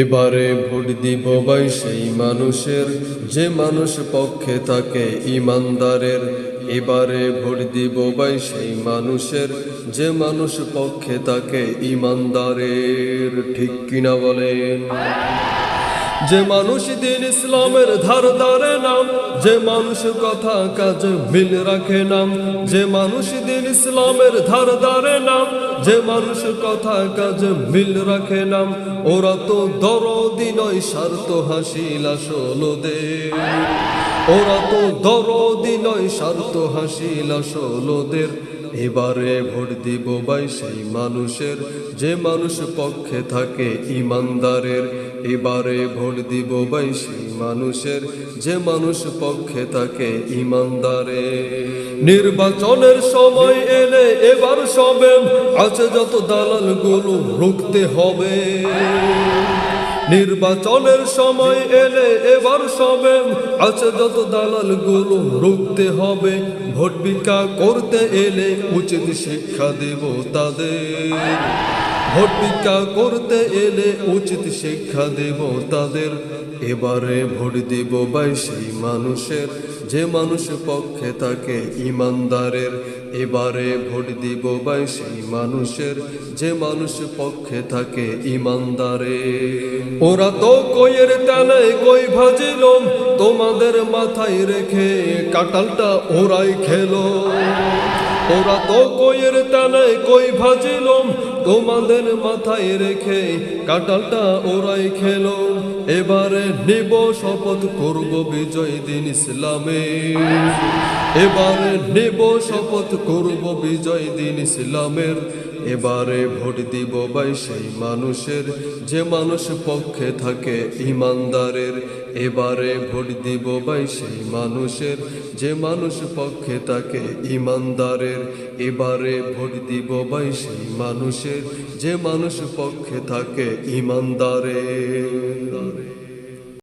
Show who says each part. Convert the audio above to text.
Speaker 1: এবারে ভোট দিব ভাই সেই মানুষের, যে মানুষ পক্ষে থাকে ইমানদারের। এবারে ভোট দিব ভাই সেই মানুষের, যে মানুষ পক্ষে থাকে ইমানদারের। ঠিক কিনা বলেন? যে মানুষ দিন ইসলামের ধার ধারে নাম, যে মানুষ কথা কাজ মিল রাখে নাম, যে মানুষ দিন ইসলামের ধার ধারে নাম, যে মানুষ কথা কাজ মিল রাখে নাম, ওরা তো দরদি নয়, স্বার্থ হাসিল আসলদের ওরা তো দরদি নয়, স্বার্থ হাসিল আসলদের এবারে ভোট দিব ভাই সেই মানুষের, যে মানুষ পক্ষে থাকে ইমানদারের। এবারে ভোট দিব সেই মানুষের, যে মানুষ পক্ষে থাকে ইমানদারে। নির্বাচনের সময় এলে এবার সবে আছে যত দালালগুলো রুখতে হবে। নির্বাচনের সময় এলে এবার সবে আছে যত দালালগুলো রুখতে হবে, ভোট ভিক্ষা করতে এলে উচিত শিক্ষা দেব তাদের। ভোট ভিক্ষা করতে এলে উচিত শিক্ষা দেব তাদের। এবারে ভোট দিব ভাই সেই মানুষের, যে মানুষ পক্ষে থাকে ইমানদারের। এবারে ভোট দিব ভাই সেই মানুষের, যে মানুষ পক্ষে থাকে ইমানদারে ওরা তো কইয়ের টানে কই ভাজিল, তোমাদের মাথায় রেখে কাটালটা ওরাই খেলো। ওরা তো কইয়ের টানে কই ভাজিল তোমাদের মাথায় রেখে কাটালটা ওরাই খেলো। এবারে নিব শপথ করব বিজয় দিন ইসলামে। এবারে নেব শপথ করব বিজয় দিন ইসলামের। এবারে ভোট দিব ভাই সেই মানুষের। যে মানুষ পক্ষে থাকে ইমানদারের, এবারে ভোট দিব ভাই সেই মানুষের। যে মানুষ পক্ষে থাকে ইমানদারের, এবারে ভোট দিব ভাই সেই মানুষের। যে মানুষ পক্ষে থাকে ইমানদারের।